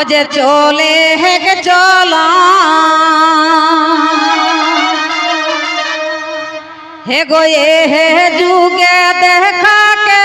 ও যে চলে হেগে চল। হে গো এ হে যুগে দেখা কে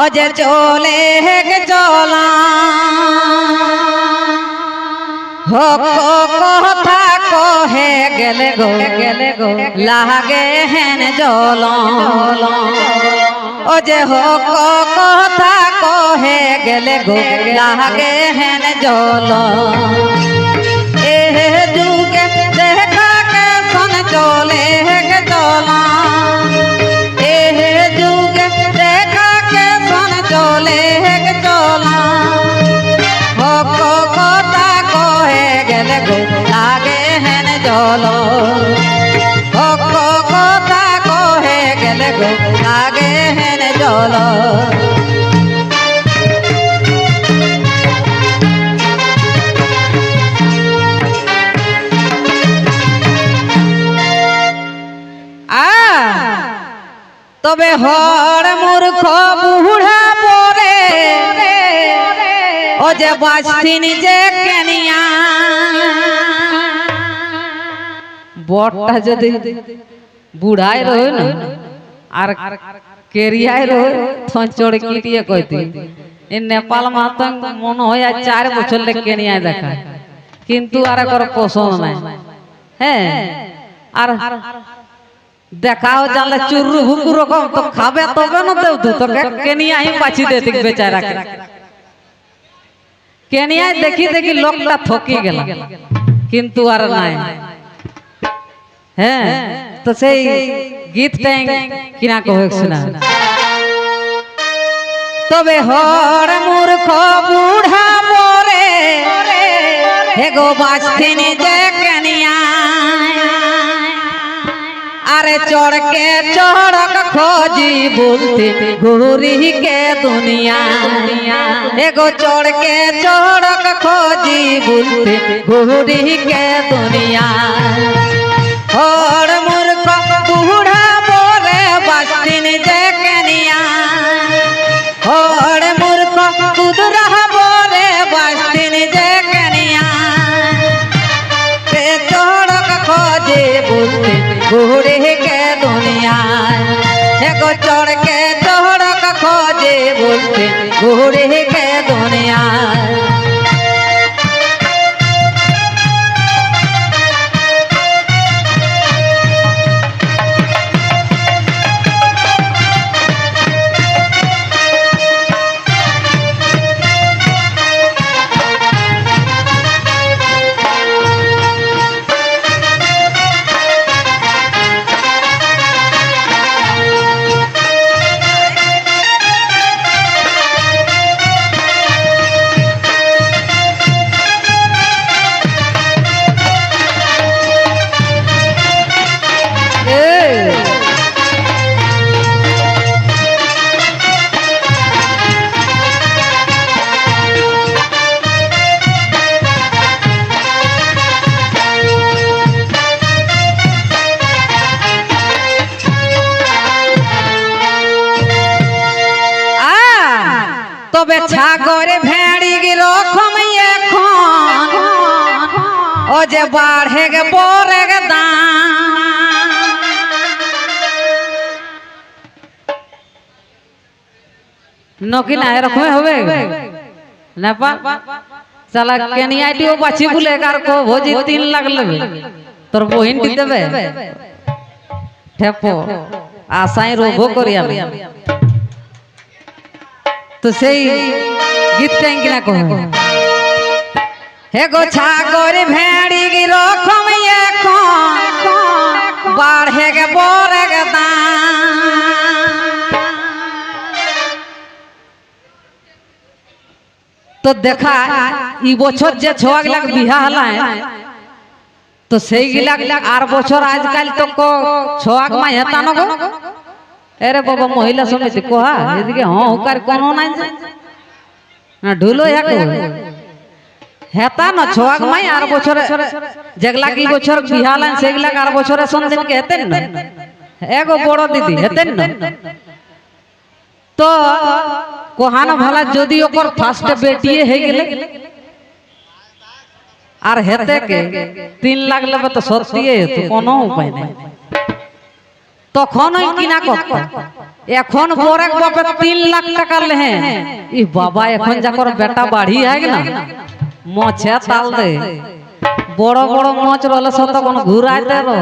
ও যে চলে হেগে চল। হক কথা কহে গেলে গো গেলে গো লাগে হেন জল ও যে হক কথা কহে গেলে লাগে হেন জল। এ যুগে দেখা কে সন চলে চলা এ যুগে দেখা কে সন চলে চলা হক কথা কহে গেলে গো লাগে হেন জল। যে বাঁচতিন যে কেনিয়া। বটটা যদি বুড়ায় রহে না, আর কেরিয়ায় রহে তখন চড়ে কিটিয়ে কইতি এ নেপাল মাতা মনে হয় আর চার বছর লেগে কেনিয়ায় দেখা। কিন্তু আর একর পছন্দ নাই। হ্যাঁ আর দেখাও জানলে চুরু ভুকু রকম তো খাবে তবে না দেব তো তোকে কেনিয়াই বাঁচি দে ঠিক বেচারাকে কেনিয়ায় দেখি দেখি লোকটা থকি গেল কিন্তু আর নাই। হ্যাঁ তো সেই গীতটাই কিনা কহে শোনা তবে হর মূর্খ বুড়া মরে হে গো বাস্তিনি যে কেনিয়া। আরে চড়কে চড়ক খোঁজি বলতে ঘুরি কে দুনিয়া? এগো চড়কে চড়ক খোঁজি বলতে ঘুরি কে দুনিয়া? হর মূর্খ বুড়া বলে বাস্তিন যে কেনিয়া? হর মূর্খ কুদরা বলে বাস্তিন যে কেনিয়া? কে চড়ক খোঁজে বলতে ঘুরে কে দুনিয়ায় এগো চড়কে চড়ক খোঁজে বলতে ঘুরে কে দুনিয়ায়। যে বাড়ে গে পরে গে দাম নকি না এরকম হবে নেপা চালা কেনিয়াটিও বাছি বলে কার কো ভোজি তিন লাখ লেবে তোর বহিনটি দেবে ঠেপো আশাই রোভ করি আমি তো সেই গীতটাই কিনা কহ হে গো ছাগর ভেড়ি গি রকম এখন। বাড়ে গে বড়ে গে তো দেখা ই বছর যে ছোয়া গিলাক বিহা হলায় তো সেই গিলাক আর বছর আজকাল তো ছোয়াক মা হেতা নগো এরে বাবা মহিলা সমিতি কোহা? এদিকে হ্যাঁ হুকার কোনো নাই। না ঢুলো এক হেতা না ছোয়াক মাই আর বছরে যেগুলা কি বছর বিহালান সেগুলা আর বছরে সন্দিন কে হেতেন না। এগো বড় দিদি হেতেন না। তো কোহান ভালা যদি ওকর ফার্স্ট বেটিয়ে হয়ে গেলে আর হেতে কে তিন লাখ লেবে তো সত্যি তো কোনো উপায় নেই। তখন ওই কিনা করত এখন বরেক বাপে তিন লাখ টাকা লেহে ই বাবা এখন যাকর বেটা বাড়ি আগে না মছে তাল। দে বড় বড় মচ রলে সত কোন ঘুরাইতে রহ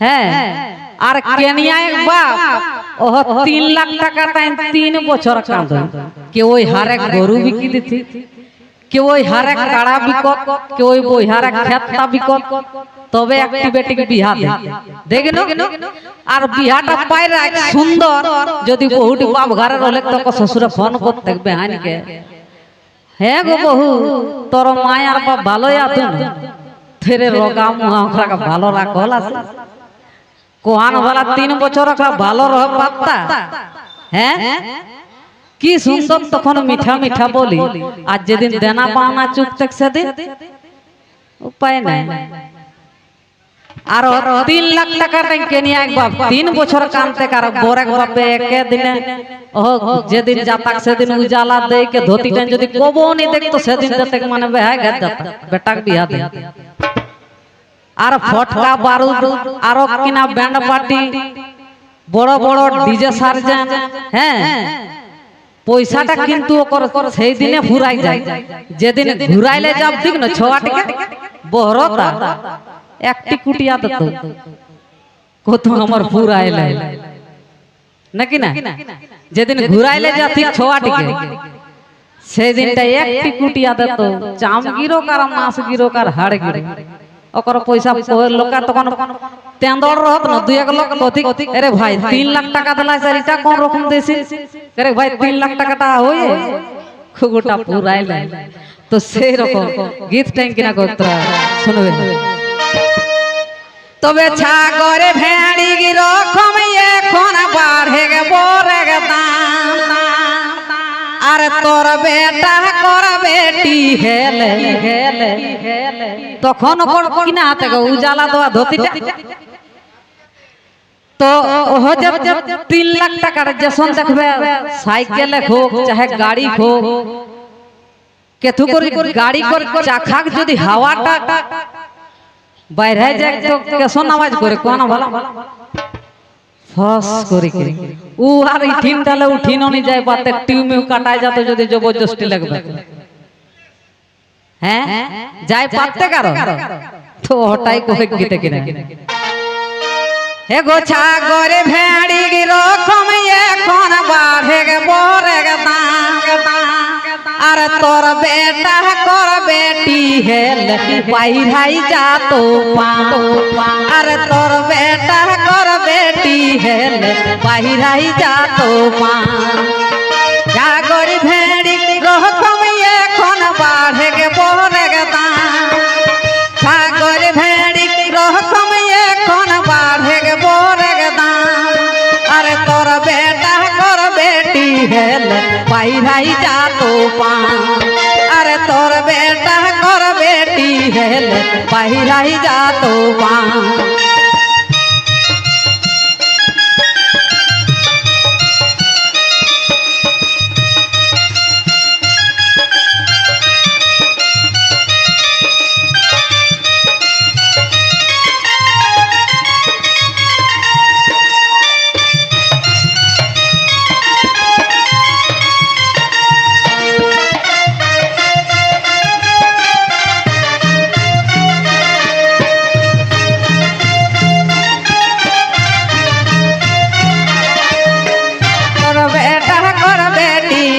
হ্যাঁ। আর কেনিয়া এক বাপ ওহ তিন লাখ টাকা টাইম তিন বছর কাঁদ। কে ওই হারে গরু বিকি দিতি কেউ ওই হারে কাড়া বিকত কেউ ওই বই হারে খেতা বিকত তবে একটি বেটিকে বিহা দে। দেখেন আর বিহাটা পায়রা সুন্দর। যদি বহুটি বাপ ঘরে রলে তো শ্বশুরে ফোন করতে থাকবে হানিকে হ্যাঁ গো বহু তোর বাপ ভালোই ফেরে রোগা মুহা ভালো রাখল আছে। কোহান ভালা তিন বছর ভালো রহ হ্যাঁ কি সুন্দর তখন মিঠা মিঠা বলি। আর যেদিন দেনা পাওনা চুপ থাক সেদিন? উপায় নাই। আর তিন লাখ টাকা ব্যাংকে নিয়ে এক বাপ, তিন বছর কানতে কার বরেক বাপে একে দিনে। ও যেদিন যাতাক সেদিন উজালা দেই কে ধোতি টেন যদি কবো নি দেখতো, সেদিন দেখ মানে বেহাই গেত যাতা বেটাক বিয়া দে আর ফটকা, বারুদ, আরও কিনা ব্যান্ড পার্টি, বড় বড় ডিজে সার্জেন হ্যাঁ? পয়সাটা কিন্তু ওকর সেই দিনে ফুরাই যায়। যেদিন ঘুরাইলে যাব ঠিক না ছোয়াটিকে বহরতা। একটি কুটিয়া দিত কত আমার ফুরাইলে নাকি না? যেদিন ঘুরাইলে যা ঠিক ছোয়াটিকে সেই দিনটা একটি কুটিয়া দিত চাম গিরো কার মাছ গিরো কার হাড় গিরো ওকর পয়সা লোক তখন তেন্দর রহত না দুই এক লোক কথি আরে ভাই তিন লাখ টাকা দিলাই স্যার এটা কোন রকম দেশি? আরে ভাই তিন লাখ টাকাটা হই খুগুটা পুরাইলে। তো সেই রকম গীত টাইম কিনা করতে শুনবে তবে ছাগরে ভেড়ি রকম এখন বাড়ে গে বরে আর তোর বেটা কর বেটি হেলে হেলে। তখন ওর কিনা হাতে গো উজালা দেওয়া ধতিটা। তো যে তিন লাখ টাকার যেসন দেখবে, সাইকেল হোক, চাহে গাড়ি হোক, কেথু করি, গাড়ি করে, চাখাক যদি হাওয়াটা বাইরে যায় তো কেসন আওয়াজ করে কোন ভালো? ফস করে করে উ আর যায় টিউমেও কাটায় যাতে যদি জবরদস্তি লাগবে। হ্যাঁ? যায় পাতে কারও। তো হটাই কোহে গীতে কিনা। হে গো ছাগরে ভেড়ি রকম এখন বাড়ে গে বরে গে দাম আর তোর বেটা কর বেটি হেল বাইরাই যা তো আর তোর বেটা কর বেটি হেল বাইরাই যা তো বাইরাই যা তো আরে তোর বেটা কর বেটি হেল বাইরাই যা তো তোর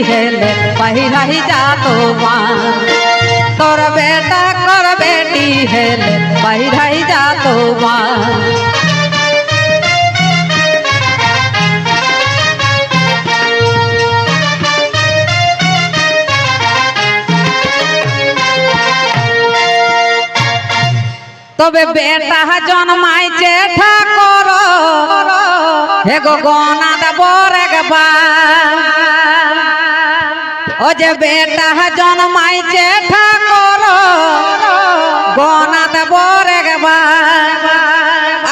হেলে বাইরাই যা তো তোর বেটা কর বেটি হেলে বাইরাই যা তো তবে বেটা জন্মাইছে ঠাকুর। হে গো গনাদ বরে গবা ও যে বেটা জন্মাইছে ঠাকুর গনাদ বরে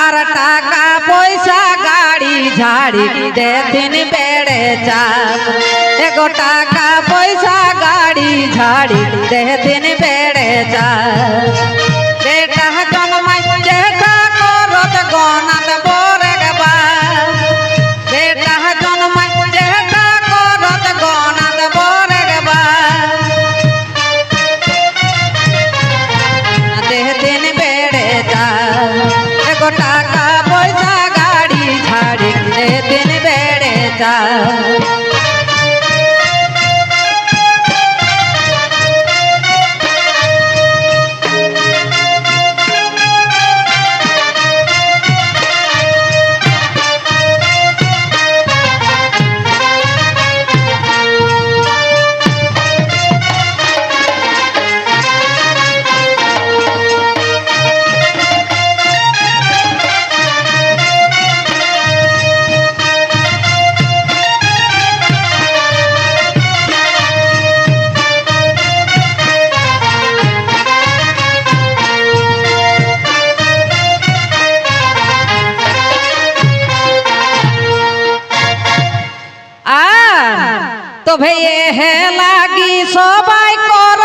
আর টাকা পয়সা গাড়ি ঝাড়ি দেদিন বেড়ে চাপ এগো টাকা পয়সা গাড়ি ঝাড়ি দেদিন বেড়ে চাপ তবে হে লাগি সবাই কর।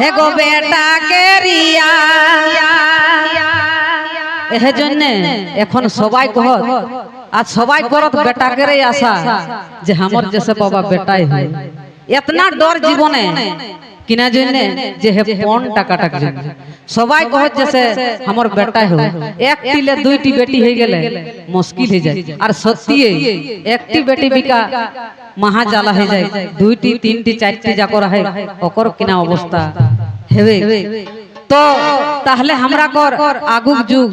হে গো বেটা রিয়া এহে জন্য এখন সবাই কহ, আর সবাই করত বেটাকে রে আশা, যে আমার জেসে বাবা বেটাই হয়। এতনা ডর জীবনে কিনা জন্য যে হে পন টাকাটাক জন্য সবাই কহে যেসে আমার বেটাই হয় এক টিলে দুইটি বেটি হয়ে গেলে মুশকিল হয়ে যায়। আর সত্যি একটি বেটি বিকা মহা জ্বালা হয়ে যায়। দুইটি তিনটি চারটি যা করা হয় ওকর কিনা অবস্থা। হেবে। তো তাহলে আমরা কর আগুক যুগ।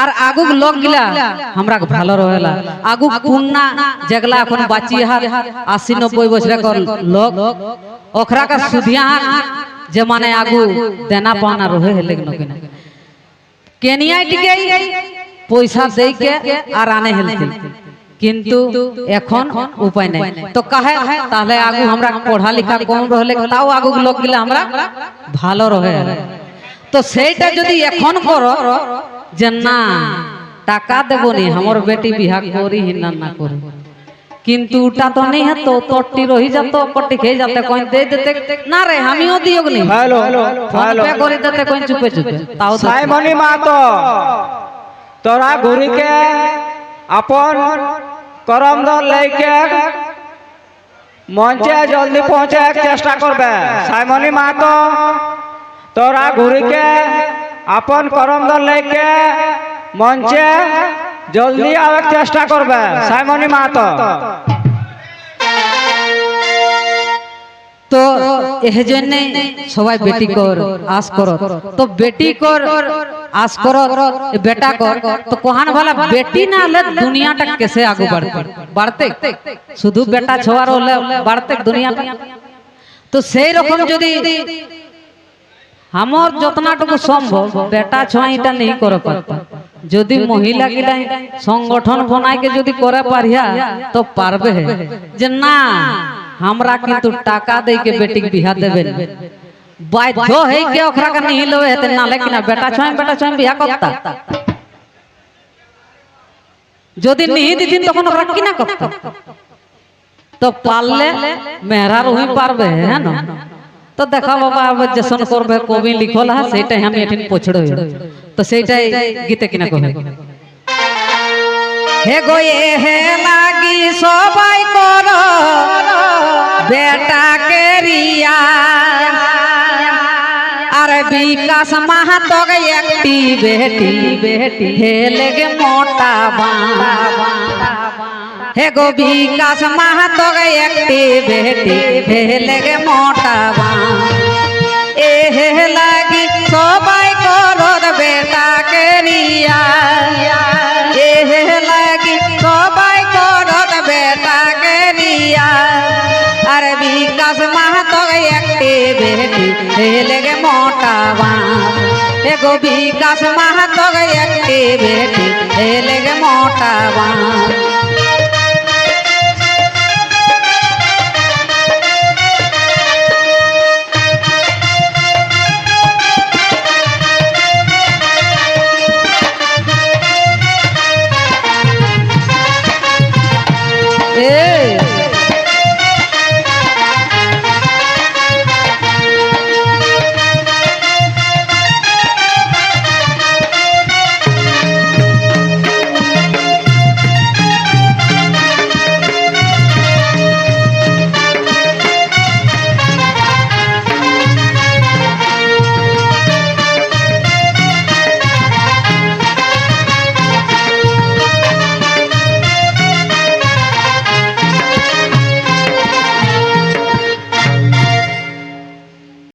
আর আগুক লোক গিলা, আমরা ভালো রহেলা। আগুক পুন্না যেগুলা এখন বাঁচি হার আশি নব্বই বছরে কর লোক। ওখরা কা সুধিয়া যে মানে আগু দেনা পাওনা রহে হেলে কিনা কেনিয়ায় টিকে পয়সা দেইকে আর আনে হেলতে কিন্তু এখন উপায় নাই। তো কাহে? তাহলে আগু আমরা পড়া লেখা কম রহলে তাও আগু লোক গিলা আমরা ভালো রহে। তো সেইটা যদি এখন করো যে না টাকা দেবনি আমার বেটি বিহা করি হিনা না করি। কিন্তু ওটা তো নেই হতো তোরটি রহি যেত পট্টি খেয়ে যাতে কোন দে দিতে না রে আমিও দিও নি। হ্যালো হ্যালো করে দিতে কোন চুপে চুপে। তাও তো সাইমনি মাতো তোরা ঘুরিকে আপন করম দল লইকে মঞ্চে জলদি পৌঁছে চেষ্টা করবে। সাইমনি মাতো তোরা ঘুরিকে আপন করম দল লইকে মঞ্চে জলদি আবার চেষ্টা করবে, সাইমনি মাতো তো এর জন্য সবাই বেটি কর, আস কর। তো বেটি কর, আস কর বেটা কর। তো কোহান ভালা, বেটি না হলে দুনিয়াটা কেসে আগে বাড়তে? বাড়তে? শুধু বেটা ছোয়ার হলে বাড়তে দুনিয়াটা? তো সেই রকম যদি আমার যতনাটুকু সম্ভব বেটা ছোঁয়াইটা নেই করে পারতা যদি মহিলা গিলাই সংগঠন বনাইকে যদি করে পারিয়া তো পারবে যে না আমরা কিন্তু টাকা দেইকে বেটিক বিহা দেবেন বাধ্য হই কে ওখরা কা নিহি লবে হেতে না লেকিন বেটা ছোঁয় বেটা ছোঁয় বিহা করতা যদি নিহি দিদিন তখন ওখরা কিনা করতা তো পারলে মেহরার ওই পারবে হ্যাঁ না তো দেখা বাবা আবার যেসন করবে কবি লিখল হ্যাঁ সেটাই আমি এঠিন পছড় হই তো সেইটাই গীতে কিনা কহে হে গো এ হে লাগি সবাই কর বেটা কেরিয়া আর বিকাশ মাহাতো একটি বেটি বেটি হে লেগে মোটা বা হে গো বিকাশ মাহাতো একটি বেটি হে লেগে মোটা বা এ হে লাগি সবাই করদ বেটা কেরিয়া। এ হে লাগি সবাই করদ বেটা কেরিয়া। আর বিকাশ মাহাতো একটি বেটি হে লেগে মোটা বা এগো বিকাশ মাহাতো একটি বেটি হে লেগে মোটা বা